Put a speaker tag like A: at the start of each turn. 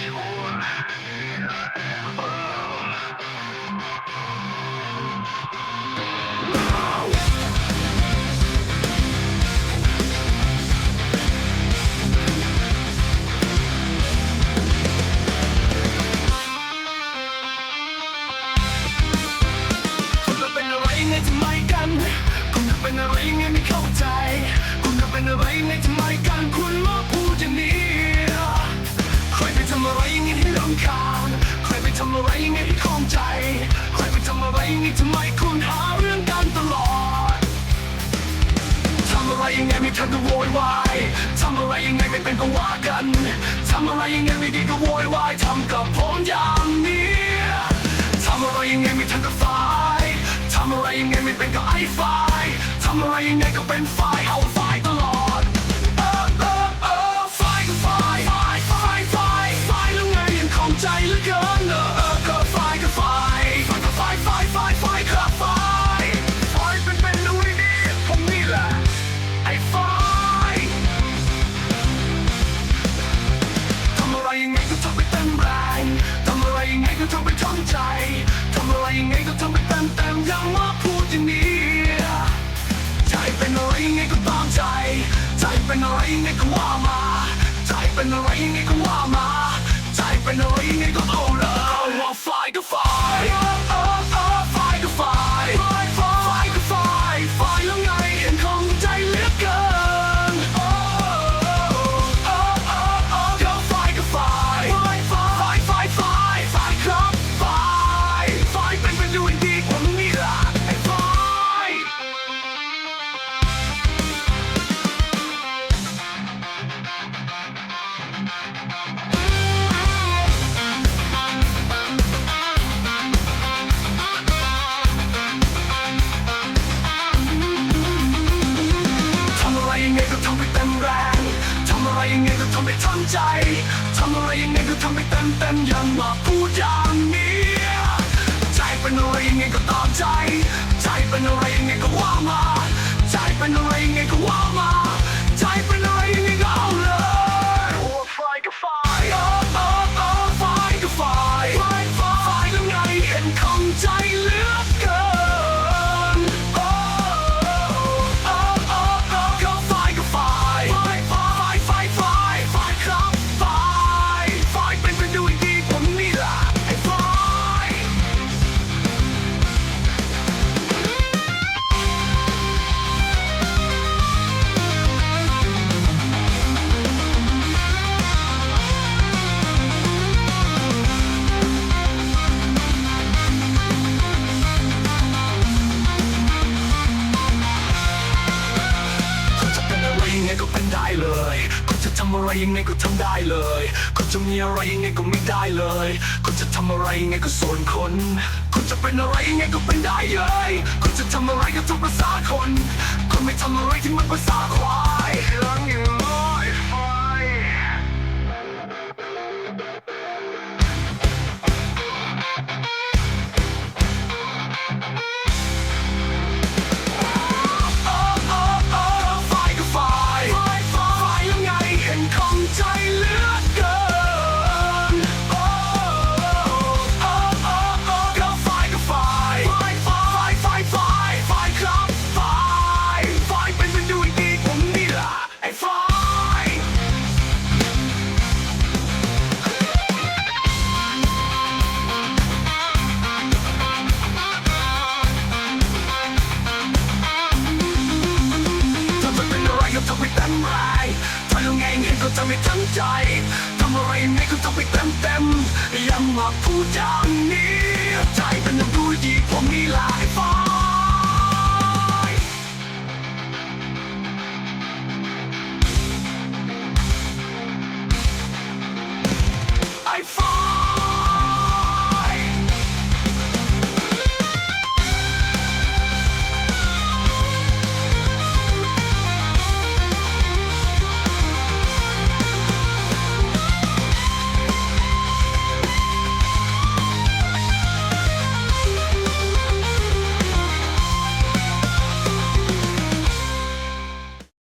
A: คุณจะเป็นอะไรไงไมกันคุณจะเป็นอะไรไงไม่เข้าใจ คุณจะเป็นอะไรไงทำไมกัน ทำไรอย่างนี้ทำไมคุณหาเรื่องกันตลอด ทำอะไรยังไงไม่ทันก็โวยวายทำอะไรยังไงไม่เป็นก็ว่ากัน ทำอะไรยังไงไม่ดีก็โวยวายทำกับผมอย่างนี้ ทำอะไรยังไงไม่ทันก็ไฟทำอะไรยังไงไม่เป็นก็ไอ้ไฟทำอะไรยังไงก็เป็นไฟเอาฝ่าย ก็ว่ามา ใจเป็นอะไรยังไงก็ว่ามา ใจเป็นอะไรยังไงก็เอ เต็มเต็มยังมาพูดอย่างนี้ ใจเป็นอะไรยังไงก็ตามใจ ใจเป็นอะไรำอะไรยังไงก็ทำได้เลยคุณจะมีอะไรยังไงก็ไม่ได้เลยคุณจะทำอะไรยังไงก็ส่วนคนคุณจะเป็นอะไรยังไงก็เป็นได้เลยคุณจะทำอะไรก็ทำภาษาคนคุณไม่ทำอะไรที่มันภาษาควายลังอยู่น้อย เป็นองไรก็ทำไปเต็มไรทำยังไงเห็นก็จะไม่ทั้งใจทำอะไรยังไงก็ทำไปเต็มเต็มๆยังมาพูดอย่างนี้